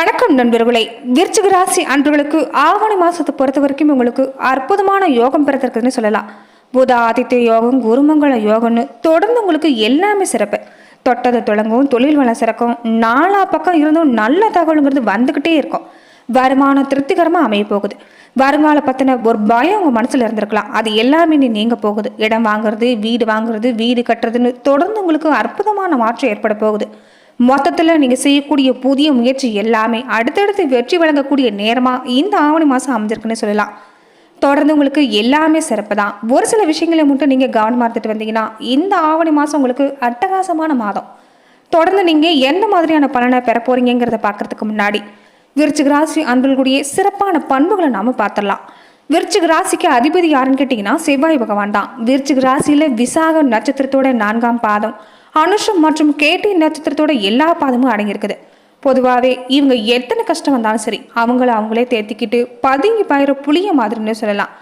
வணக்கம் நண்பர்களே. விருச்சிக ராசி அன்பர்களுக்கு ஆவணி மாதத்தை பொறுத்த வரைக்கும் உங்களுக்கு அற்புதமான யோகம் பிறந்திருக்குதுன்னு சொல்லலாம். புத ஆதித்ய யோகம் குருமங்கள யோகம்னு தொடர்ந்து உங்களுக்கு எல்லாமே சிறப்பு. தொட்டதை தொடங்கும் தொழில் வளம் சிறக்கும் நாலா பக்கம் இருந்தும் நல்ல தகவலுங்கிறது வந்துக்கிட்டே இருக்கும். வருமானம் திருப்திகரமாக அமைய போகுது. வருங்கால பற்றின ஒரு பயம் உங்கள் மனசில் இருந்திருக்கலாம். அது எல்லாமே நீ நீங்க போகுது. இடம் வாங்குறது வீடு வாங்குறது வீடு கட்டுறதுன்னு தொடர்ந்து உங்களுக்கு அற்புதமான மாற்றம் ஏற்பட போகுது. மொத்தத்தில் நீங்கள் செய்யக்கூடிய புதிய முயற்சி எல்லாமே அடுத்தடுத்து வெற்றி வழங்கக்கூடிய நேரமாக இந்த ஆவணி மாதம் அமைஞ்சிருக்குன்னு சொல்லலாம். தொடர்ந்து உங்களுக்கு எல்லாமே சிறப்பு தான். ஒரு சில விஷயங்களை மட்டும் நீங்கள் கவனமாக இருந்துட்டு வந்தீங்கன்னா இந்த ஆவணி மாதம் உங்களுக்கு அட்டகாசமான மாதம். தொடர்ந்து நீங்கள் எந்த மாதிரியான பலனை பெற போறீங்கிறத பார்க்கறதுக்கு முன்னாடி விருச்சிக ராசி அன்பர்களுடைய சிறப்பான பண்புகளை நாம பார்த்துடலாம் விருச்சிக ராசிக்கு அதிபதி யாருன்னு கேட்டிங்கன்னா செவ்வாய் பகவான் தான். விருச்சிக ராசியில் விசாக நட்சத்திரத்தோட நான்காம் பாதம் அனுஷம் மற்றும் கேட்டி நட்சத்திரத்தோட எல்லா பாதமும் அடங்கியிருக்குது. பொதுவாகவே இவங்க எத்தனை கஷ்டம் வந்தாலும் சரி அவங்கள அவங்களே தேத்திக்கிட்டு பதுங்கி பாயிற புளிய மாதிரின்னு சொல்லலாம்.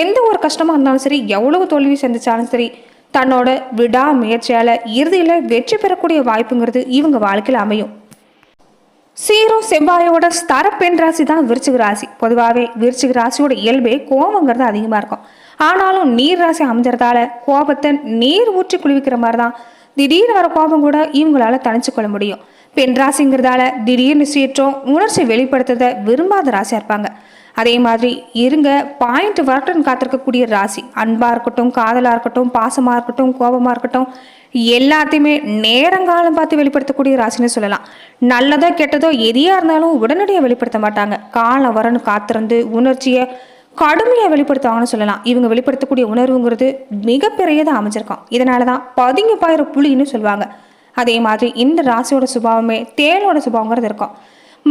எந்த ஒரு கஷ்டமாக இருந்தாலும் சரி எவ்வளவு தோல்வி சந்திச்சாலும் சரி தன்னோட விடா முயற்சியால் இறுதியில் வெற்றி பெறக்கூடிய வாய்ப்புங்கிறது இவங்க வாழ்க்கையில் அமையும். சீரும் செவ்வாயோட ஸ்தர பெண் ராசி தான் விருச்சிக ராசி. பொதுவாகவே விருச்சிக ராசியோட இயல்பே கோபங்கிறது அதிகமாக இருக்கும். ஆனாலும் நீர் ராசி அமைஞ்சறதால கோபத்தை நீர் ஊற்றி குளிவிக்கிற மாதிரி தான் திடீர்னு வர கோபம் கூட இவங்களால தணிச்சு கொள்ள முடியும். பெண் ராசிங்கிறதால திடீர்னு சீற்றம் உணர்ச்சி வெளிப்படுத்துறத விரும்பாத ராசியாக இருப்பாங்க. அதே மாதிரி இருங்க பாயிண்ட் வரட்டுன்னு காத்திருக்கக்கூடிய ராசி. அன்பாக இருக்கட்டும் காதலாக இருக்கட்டும் பாசமாக இருக்கட்டும் கோபமாக இருக்கட்டும் எல்லாத்தையுமே நேரங்காலம் பார்த்து வெளிப்படுத்தக்கூடிய ராசின்னு சொல்லலாம். நல்லதோ கெட்டதோ எதையா இருந்தாலும் உடனடியாக வெளிப்படுத்த மாட்டாங்க. காலம் வரன்னு காத்திருந்து உணர்ச்சியை கடுமையாக வெளிப்படுத்துவாங்கன்னு சொல்லலாம். இவங்க வெளிப்படுத்தக்கூடிய உணர்வுங்கிறது மிகப்பெரியதாக அமைஞ்சிருக்கும். இதனால தான் பதுங்கி பாயிற புலின்னு சொல்லுவாங்க. அதே மாதிரி இந்த ராசியோட சுபாவமே தேளோட சுபாவங்கிறது இருக்கும்.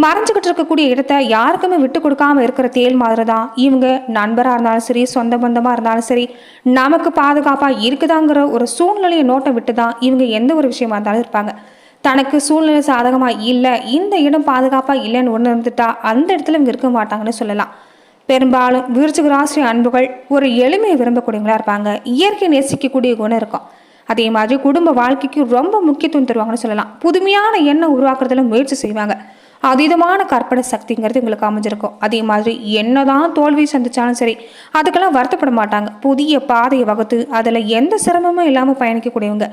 மறைஞ்சுக்கிட்டு இருக்கக்கூடிய இடத்த யாருக்குமே விட்டு கொடுக்காம இருக்கிற தேல் மாதிரி தான் இவங்க நண்பராக இருந்தாலும் சரி சொந்த பந்தமாக இருந்தாலும் சரி நமக்கு பாதுகாப்பாக இருக்குதாங்கிற ஒரு சூழ்நிலையை நோட்டை விட்டு தான் இவங்க எந்த ஒரு விஷயமா இருந்தாலும் இருப்பாங்க. தனக்கு சூழ்நிலை சாதகமாக இல்லை இந்த இடம் பாதுகாப்பாக இல்லைன்னு ஒன்று இருந்துட்டா அந்த இடத்துல இவங்க இருக்க மாட்டாங்கன்னு சொல்லலாம். பெரும்பாலும் விருச்சிக ராசி அன்புகள் ஒரு எளிமையை விரும்பக்கூடியவங்களா இருப்பாங்க. இயற்கை நேசிக்கக்கூடிய குணம் இருக்கும். அதே மாதிரி குடும்ப வாழ்க்கைக்கு ரொம்ப முக்கியத்துவம் தருவாங்கன்னு சொல்லலாம். புதுமையான எண்ணம் உருவாக்குறதுல முயற்சி செய்வாங்க. அதீதமான கற்பனை சக்திங்கிறது உங்களுக்கு அமைஞ்சிருக்கும். அதே மாதிரி என்னதான் தோல்வி சந்திச்சாலும் சரி அதுக்கெல்லாம் வருத்தப்பட மாட்டாங்க. புதிய பாதையை வகுத்து அதில் எந்த சிரமமும் இல்லாமல் பயணிக்கக்கூடியவங்க.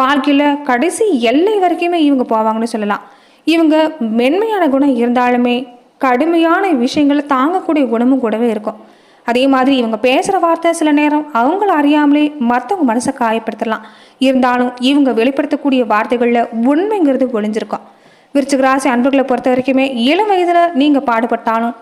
வாழ்க்கையில் கடைசி எல்லை வரைக்குமே இவங்க போவாங்கன்னு சொல்லலாம். இவங்க மென்மையான குணம் இருந்தாலுமே கடுமையான விஷயங்களை தாங்கக்கூடிய குணமும் கூடவே இருக்கும். அதே மாதிரி இவங்க பேசுகிற வார்த்தை சில நேரம் அவங்கள அறியாமலே மற்றவங்க மனசை காயப்படுத்தலாம். இருந்தாலும் இவங்க வெளிப்படுத்தக்கூடிய வார்த்தைகளில் உண்மைங்கிறது ஒளிஞ்சிருக்கும். விருச்சிக ராசி அன்பர்களை பொறுத்த வரைக்குமே இளம் வயதில் நீங்கள் பாடுபட்டாலும்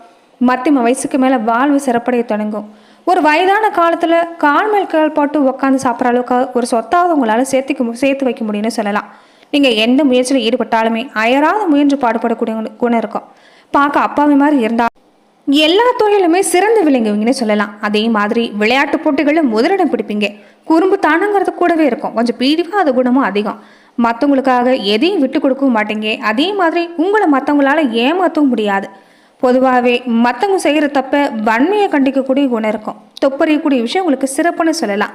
மத்தியம வயசுக்கு மேலே வாழ்வு சிறப்படைய தொடங்கும். ஒரு வயதான காலத்தில் கால் மேல் கால் போட்டு உட்காந்து சாப்பிட்ற அளவுக்கு ஒரு சொத்தாவது உங்களால் சேர்த்துக்க சேர்த்து வைக்க முடியும்னு சொல்லலாம். நீங்கள் எந்த முயற்சியில் ஈடுபட்டாலுமே அயராத முயன்று பாடுபடக்கூடிய குணம் இருக்கும். பார்க்க அப்பாவி மாதிரி இருந்தால் எல்லா துறையிலுமே சிறந்து விளங்குவீங்கன்னு சொல்லலாம். அதே மாதிரி விளையாட்டு போட்டிகளில் முதலிடம் பிடிப்பீங்க. குறும்பு தானங்கிறது கூடவே இருக்கும். கொஞ்சம் பிடிவாத குணமும் அதிகம். மற்றவங்களுக்காக எதையும் விட்டு கொடுக்கவும் மாட்டீங்க. அதே மாதிரி உங்களை மற்றவங்களால ஏமாற்றவும் முடியாது. பொதுவாகவே மற்றவங்க செய்கிற தப்பை வன்மையை கண்டிக்கக்கூடிய குணம் இருக்கும். தொப்பறியக்கூடிய விஷயம் உங்களுக்கு சிறப்புன்னு சொல்லலாம்.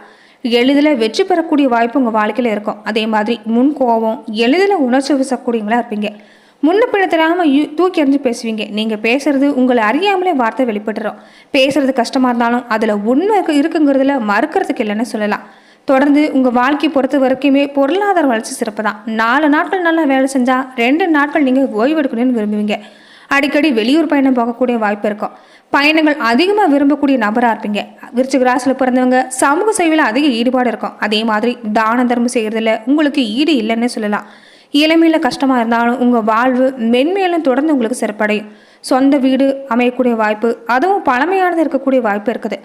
எளிதில் வெற்றி பெறக்கூடிய வாய்ப்பு உங்கள் வாழ்க்கையில் இருக்கும். அதே மாதிரி முன் கோபம் எளிதில் உணர்ச்சி வீசக்கூடியவங்களா இருப்பீங்க. முன்ன பின்ன தெரியாமல் யூ தூக்கி எறிஞ்சு பேசுவீங்க. நீங்கள் பேசுகிறது உங்களை அறியாமலே வார்த்தை வெளிப்பட்டுரும். பேசுறது கஷ்டமாக இருந்தாலும் அதில் உண்மை இருக்கு இருக்குங்கிறதுல மறுக்கிறதுக்கு இல்லைன்னு சொல்லலாம். தொடர்ந்து உங்கள் வாழ்க்கை பொறுத்த வரைக்குமே பொருளாதார வளர்ச்சி சிறப்பு தான். நாலு நாட்கள் நல்லா வேலை செஞ்சால் ரெண்டு நாட்கள் நீங்கள் ஓய்வெடுக்கணும்னு விரும்புவீங்க. அடிக்கடி வெளியூர் பயணம் போகக்கூடிய வாய்ப்பு இருக்கும். பயணங்கள் அதிகமாக விரும்பக்கூடிய நபராக இருப்பீங்க. விருச்சிக ராசியில் பிறந்தவங்க சமூக சேவையில் அதிக ஈடுபாடு இருக்கும். அதே மாதிரி தான தர்மம் செய்கிறதுல உங்களுக்கு ஈடு இல்லைன்னு சொல்லலாம். இளமையில் கஷ்டமாக இருந்தாலும் உங்கள் வாழ்வு மென்மேலும் தொடர்ந்து உங்களுக்கு சிறப்படையும் சொந்த வீடு அமையக்கூடிய வாய்ப்பு அதுவும் பழமையானது இருக்கக்கூடிய வாய்ப்பு இருக்குது.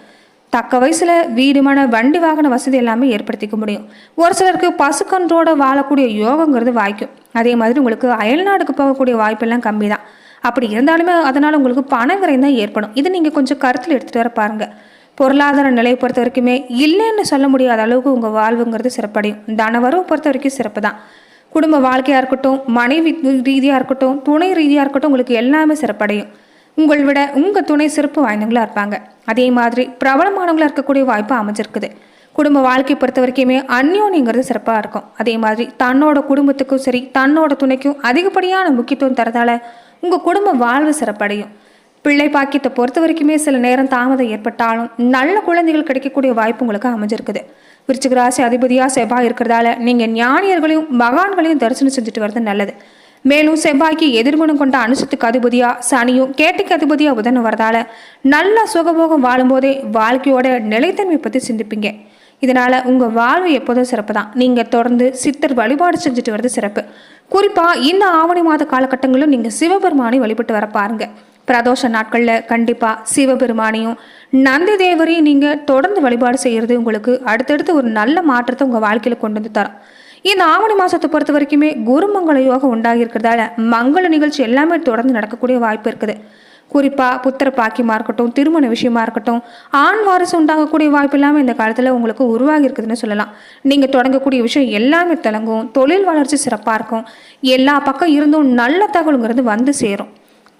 தக்க வயசில் வீடுமான வண்டி வாகன வசதி எல்லாமே ஏற்படுத்திக்க முடியும். ஒரு சிலருக்கு பசுக்கன்றோட வாழக்கூடிய யோகங்கிறது வாய்க்கும். அதே மாதிரி உங்களுக்கு அயல்நாடுக்கு போகக்கூடிய வாய்ப்பெல்லாம் கம்மி தான் அப்படி இருந்தாலுமே அதனால் உங்களுக்கு பணவிரயம் தான் ஏற்படும். இது நீங்கள் கொஞ்சம் கருத்தில் எடுத்துகிட்டு வர பாருங்கள் பொருளாதார நிலையை பொறுத்த வரைக்குமே இல்லைன்னு சொல்ல முடியாத அளவுக்கு உங்கள் வாழ்வுங்கிறது சிறப்படையும். தனவரவு பொறுத்த வரைக்கும் சிறப்பு தான் குடும்ப வாழ்க்கையாக இருக்கட்டும் மனைவி ரீதியாக இருக்கட்டும் துணை ரீதியாக இருக்கட்டும் உங்களுக்கு எல்லாமே சிறப்படையும். உங்களை விட உங்கள் துணை சிறப்பு வாய்ந்தவங்களாக இருப்பாங்க. அதே மாதிரி பிரபலமானவங்களாக இருக்கக்கூடிய வாய்ப்பு அமைஞ்சிருக்குது. குடும்ப வாழ்க்கை பொறுத்த வரைக்குமே அந்யோன்யங்கிறது சிறப்பாக இருக்கும். அதே மாதிரி தன்னோட குடும்பத்துக்கும் சரி தன்னோட துணைக்கும் அதிகப்படியான முக்கியத்துவம் தரதால உங்கள் குடும்ப வாழ்வு சிறப்படையும். பிள்ளை பாக்கியத்தை பொறுத்த வரைக்குமே சில நேரம் தாமதம் ஏற்பட்டாலும் நல்ல குழந்தைகள் கிடைக்கக்கூடிய வாய்ப்பு உங்களுக்கு அமைஞ்சிருக்குது. விருச்சிக ராசி அதிபதியாக செவ்வாய் இருக்கிறதால நீங்கள் ஞானியர்களையும் மகான்களையும் தரிசனம் செஞ்சுட்டு வர்றது நல்லது. மேலும் செவ்வாய்க்கு எதிர்குணம் கொண்ட அனுசத்துக்கு அதிபதியா சனியும் கேட்டுக்கு அதிபதியா புதன் வரதால நல்ல சுகபோகம் வாழும்போதே வாழ்க்கையோட நிலைத்தன்மை பற்றி சிந்திப்பீங்க. இதனால உங்க வாழ்வு எப்போதும் சிறப்பு தான் நீங்க தொடர்ந்து சித்தர் வழிபாடு செஞ்சுட்டு வர்றது சிறப்பு. குறிப்பா இந்த ஆவணி மாத காலகட்டங்களிலும் நீங்க சிவபெருமானை வழிபட்டு வர பாருங்க. பிரதோஷ நாட்களில் கண்டிப்பாக சிவபெருமானையும் நந்தி தேவரையும் நீங்கள் தொடர்ந்து வழிபாடு செய்கிறது உங்களுக்கு அடுத்தடுத்து ஒரு நல்ல மாற்றத்தை உங்கள் வாழ்க்கையில் கொண்டு வந்து தரும். இந்த ஆவணி மாதத்தை பொறுத்த வரைக்குமே குருமங்கள யோகம் உண்டாகி இருக்கிறதால மங்கள நிகழ்ச்சி எல்லாமே தொடர்ந்து நடக்கக்கூடிய வாய்ப்பு இருக்குது. குறிப்பாக புத்திர பாக்கியமாக இருக்கட்டும் திருமண விஷயமா இருக்கட்டும் ஆண் வாரிசு உண்டாகக்கூடிய வாய்ப்பு இல்லாமல் இந்த காலத்தில் உங்களுக்கு உருவாகி இருக்குதுன்னு சொல்லலாம். நீங்கள் தொடங்கக்கூடிய விஷயம் எல்லாமே தொடங்கும் தொழில் வளர்ச்சி சிறப்பாக இருக்கும். எல்லா பக்கம் இருந்தும் நல்ல தகவலுங்கிறது வந்து சேரும்.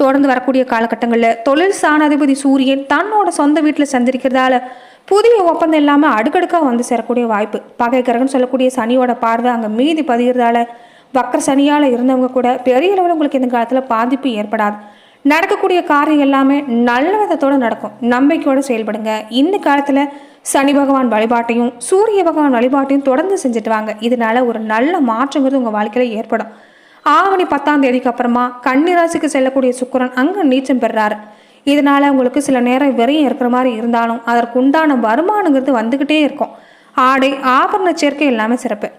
தொடர்ந்து வரக்கூடிய காலகட்டங்களில் தொழில் சாணாதிபதி சூரியன் தன்னோட சொந்த வீட்டில் சந்திரிக்கிறதால புதிய ஒப்பந்தம் இல்லாமல் அடுக்கடுக்காக வந்து சேரக்கூடிய வாய்ப்பு. பகை கிரகம்னு சொல்லக்கூடிய சனியோட பார்வை அங்கே மீதி பதிகிறதால வக்கர சனியால் இருந்தவங்க கூட பெரிய அளவில் உங்களுக்கு இந்த காலத்தில் பாதிப்பு ஏற்படாது. நடக்கக்கூடிய காரியம் எல்லாமே நல்ல விதத்தோடு நடக்கும். நம்பிக்கையோடு செயல்படுங்க. இந்த காலத்தில் சனி பகவான் வழிபாட்டையும் சூரிய பகவான் வழிபாட்டையும் தொடர்ந்து செஞ்சுட்டு வாங்க. இதனால ஒரு நல்ல மாற்றங்கிறது உங்கள் வாழ்க்கையில் ஏற்படும். ஆவணி பத்தாம் தேதிக்கு அப்புறமா கன்னிராசிக்கு செல்லக்கூடிய சுக்கரன் அங்கே நீச்சம் பெறாரு. இதனால உங்களுக்கு சில நேரம் விரையும் இருக்கிற மாதிரி இருந்தாலும் அதற்கு உண்டான வருமானங்கிறது வந்துக்கிட்டே இருக்கும். ஆடை ஆபரண சேர்க்கை எல்லாமே சிறப்பு.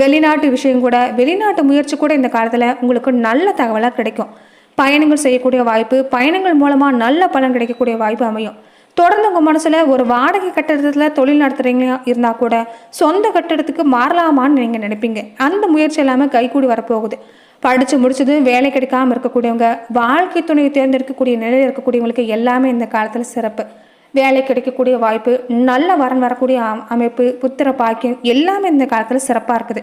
வெளிநாட்டு விஷயம் கூட வெளிநாட்டு முயற்சி கூட இந்த காலத்தில் உங்களுக்கு நல்ல தகவலாக கிடைக்கும். பயணங்கள் செய்யக்கூடிய வாய்ப்பு பயணங்கள் மூலமாக நல்ல பலன் கிடைக்கக்கூடிய வாய்ப்பு அமையும். தொடர்ந்து உங்கள் மனசில் ஒரு வாடகை கட்டிடத்தில் தொழில் நடத்துகிறீங்களா இருந்தால் கூட சொந்த கட்டிடத்துக்கு மாறலாமான்னு நீங்கள் நினைப்பீங்க. அந்த முயற்சி எல்லாமே கைகூடி வரப்போகுது. படித்து முடிச்சதும் வேலை கிடைக்காம இருக்கக்கூடியவங்க வாழ்க்கை துணையை தேர்ந்தெடுக்கக்கூடிய நிலையில் இருக்கக்கூடியவங்களுக்கு எல்லாமே இந்த காலத்தில் சிறப்பு. வேலை கிடைக்கக்கூடிய வாய்ப்பு நல்ல வரன் வரக்கூடிய அமைப்பு புத்திர பாக்கியம் எல்லாமே இந்த காலத்தில் சிறப்பாக இருக்குது.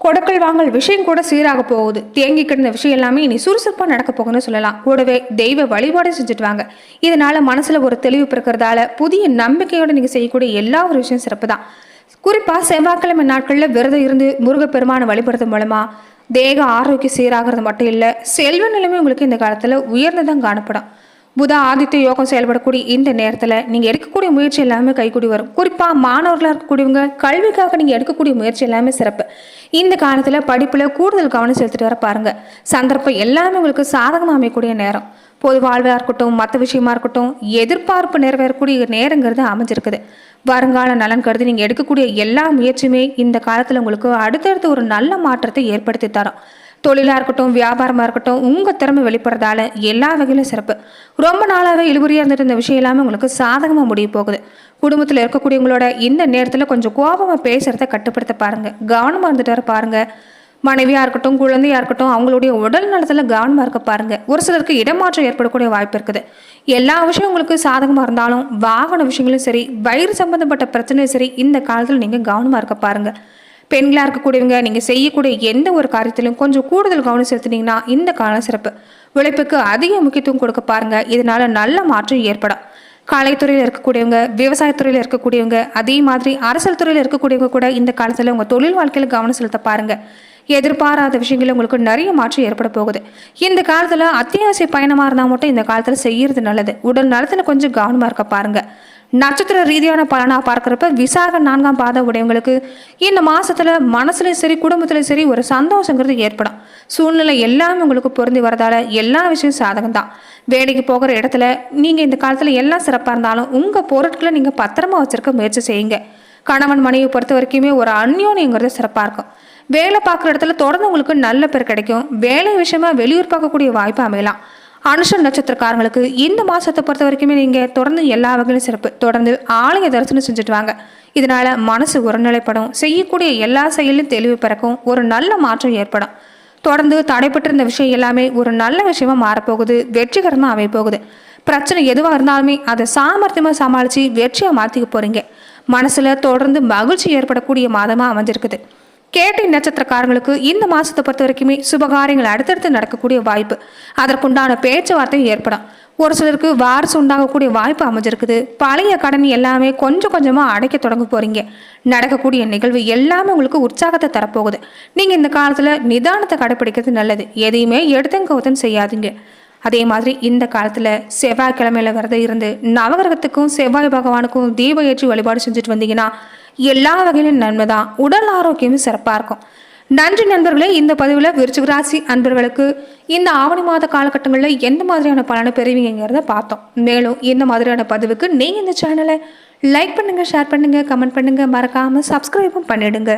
கொடுக்கல் வாங்கல் விஷயம் கூட சீராக போகுது. தேங்கி கிடந்த விஷயம் எல்லாமே இனி சுறுசுறுப்பாக நடக்க போகுதுன்னு சொல்லலாம். கூடவே தெய்வ வழிபாடு செஞ்சுட்டு வாங்க இதனால மனசுல ஒரு தெளிவு பிறக்கிறதால புதிய நம்பிக்கையோட நீங்க செய்யக்கூடிய எல்லா ஒரு விஷயம் சிறப்பு தான் குறிப்பாக செவ்வாய்க்கிழமை நாட்களில் விரதம் இருந்து முருகப்பெருமானை வழிபடுறது மூலமா தேக ஆரோக்கியம் சீராகிறது மட்டும் இல்லை செல்வ நிலைமை உங்களுக்கு இந்த காலத்தில் உயர்ந்ததான் காணப்படும். புத ஆதித்ய யோகம் செயல்படக்கூடிய இந்த நேரத்தில் நீங்கள் எடுக்கக்கூடிய முயற்சி எல்லாமே கைகூடி வரும். குறிப்பாக மாணவர்களாக இருக்கக்கூடியவங்க கல்விக்காக நீங்கள் எடுக்கக்கூடிய முயற்சி எல்லாமே சிறப்பு. இந்த காலத்தில் படிப்பில் கூடுதல் கவனம் செலுத்திட்டு வர பாருங்கள் சந்தர்ப்பம் எல்லாமே உங்களுக்கு சாதகமாக அமையக்கூடிய நேரம். பொது வாழ்வாக இருக்கட்டும் மற்ற விஷயமா இருக்கட்டும் எதிர்பார்ப்பு நிறைவேறக்கூடிய நேரங்கிறது அமைஞ்சிருக்குது. வருங்கால நலன் கருதி நீங்கள் எடுக்கக்கூடிய எல்லா முயற்சியுமே இந்த காலத்தில் உங்களுக்கு அடுத்தடுத்து ஒரு நல்ல மாற்றத்தை ஏற்படுத்தி தரும். தொழிலாக இருக்கட்டும் வியாபாரமாக இருக்கட்டும் உங்கள் திறமை வெளிப்படுறதால எல்லா வகையிலும் சிறப்பு. ரொம்ப நாளாகவே இழுபறியாக இருந்துட்டு இந்த விஷயம் எல்லாமே உங்களுக்கு சாதகமாக முடிய போகுது. குடும்பத்தில் இருக்கக்கூடியவங்களோட இந்த நேரத்தில் கொஞ்சம் கோபமாக பேசுகிறத கட்டுப்படுத்த பாருங்கள் கவனமாக இருந்துட்டு வர பாருங்கள் மனைவியாக இருக்கட்டும் குழந்தையாக இருக்கட்டும் அவங்களுடைய உடல் நலத்தில் கவனமாக இருக்க பாருங்கள் ஒரு சிலருக்கு இடமாற்றம் ஏற்படக்கூடிய வாய்ப்பு இருக்குது. எல்லா விஷயம் உங்களுக்கு சாதகமாக இருந்தாலும் வாகன விஷயங்களும் சரி வயிறு சம்பந்தப்பட்ட பிரச்சனையும் சரி இந்த காலத்தில் நீங்கள் கவனமாக இருக்க பாருங்கள் பெண்களாக இருக்கக்கூடியவங்க நீங்கள் செய்யக்கூடிய எந்த ஒரு காரியத்திலும் கொஞ்சம் கூடுதல் கவனம் செலுத்தினீங்கன்னா இந்த காலம் சிறப்பு. உழைப்புக்கு அதிக முக்கியத்துவம் கொடுக்க பாருங்கள் இதனால் நல்ல மாற்றம் ஏற்படும். கலைத்துறையில் இருக்கக்கூடியவங்க விவசாயத்துறையில் இருக்கக்கூடியவங்க அதே மாதிரி அரசியல் துறையில் இருக்கக்கூடியவங்க கூட இந்த காலத்தில் உங்கள் தொழில் வாழ்க்கையில் கவனம் செலுத்த பாருங்கள் எதிர்பாராத விஷயங்கள் உங்களுக்கு நிறைய மாற்றம் ஏற்பட போகுது. இந்த காலத்தில் அத்தியாவசிய பயணமாக இருந்தால் மட்டும் இந்த காலத்தில் செய்யறது நல்லது. உடல் நலத்தில் கொஞ்சம் கவனமாக இருக்க பாருங்க. நட்சத்திர ரீதியான பலனாக பார்க்குறப்ப விசாக நான்காம் பாத உடையவங்களுக்கு இந்த மாதத்தில் மனசுலையும் சரி குடும்பத்துலையும் சரி ஒரு சந்தோஷங்கிறது ஏற்படும். சூழ்நிலை எல்லாமே உங்களுக்கு பொருந்தி வரதால எல்லா விஷயம் சாதகம் தான் வேலைக்கு போகிற இடத்துல நீங்கள் இந்த காலத்தில் எல்லாம் சிறப்பாக இருந்தாலும் உங்கள் பொருட்களை நீங்கள் பத்திரமா வச்சுருக்க முயற்சி செய்யுங்க. கணவன் மனைவி பொறுத்த வரைக்குமே ஒரு அந்யோன்யங்கிறது சிறப்பாக இருக்கும். வேலை பார்க்குற இடத்துல தொடர்ந்து உங்களுக்கு நல்ல பேர் கிடைக்கும். வேலை விஷயமா வெளியூர் பார்க்கக்கூடிய வாய்ப்பு அமையலாம். அனுஷ நட்சத்திரக்காரங்களுக்கு இந்த மாதத்தை பொறுத்த வரைக்குமே நீங்கள் தொடர்ந்து எல்லா வகையிலும் சிறப்பு. தொடர்ந்து ஆலய தரிசனம் செஞ்சுட்டு வாங்க. இதனால் மனசு ஒருநிலைப்படும் செய்யக்கூடிய எல்லா செயலும் தெளிவு பிறக்கும். ஒரு நல்ல மாற்றம் ஏற்படும். தொடர்ந்து தடைப்பட்டிருந்த விஷயம் எல்லாமே ஒரு நல்ல விஷயமா மாறப்போகுது. வெற்றிகரமாக அமைய போகுது பிரச்சனை எதுவாக இருந்தாலுமே அதை சாமர்த்தியமாக சமாளித்து வெற்றியாக மாற்றிக்க போகிறீங்க மனசுல தொடர்ந்து மகிழ்ச்சி ஏற்படக்கூடிய மாதமாக அமைஞ்சிருக்குது. கேட்டை நட்சத்திரக்காரங்களுக்கு இந்த மாசத்தை பொறுத்த வரைக்குமே சுபகாரியங்கள் அடுத்தடுத்து நடக்கக்கூடிய வாய்ப்பு. அதற்குண்டான பேச்சுவார்த்தையும் ஏற்படும். ஒரு சிலருக்கு வாரிசு உண்டாகக்கூடிய வாய்ப்பு அமைஞ்சிருக்குது. பழைய கடன் எல்லாமே கொஞ்சம் கொஞ்சமாக அடைக்க தொடங்க போறீங்க. நடக்கக்கூடிய நிகழ்வு எல்லாமே உங்களுக்கு உற்சாகத்தை தரப்போகுது. நீங்கள் இந்த காலத்தில் நிதானத்தை கடைப்பிடிக்கிறது நல்லது. எதையுமே எடுத்தங்கவுத்தன் செய்யாதீங்க. அதே மாதிரி இந்த காலத்தில் செவ்வாய்க்கிழமையில விரதம் இருந்து நவகிரகத்துக்கும் செவ்வாய் பகவானுக்கும் தீப ஏற்றி வழிபாடு செஞ்சுட்டு வந்தீங்கன்னா எல்லா வகையிலும் நன்மை தான் உடல் ஆரோக்கியமும் சிறப்பாக இருக்கும். நன்றி நண்பர்களே இந்த பதிவில் விருச்சிகராசி அன்பர்களுக்கு இந்த ஆவணி மாத காலகட்டங்களில் எந்த மாதிரியான பலனை பெறுவீங்கிறத பார்த்தோம். மேலும் இந்த மாதிரியான பதிவுக்கு நீங்கள் இந்த சேனலை லைக் பண்ணுங்கள் ஷேர் பண்ணுங்கள் கமெண்ட் பண்ணுங்கள் மறக்காமல் சப்ஸ்கிரைபும் பண்ணிடுங்க.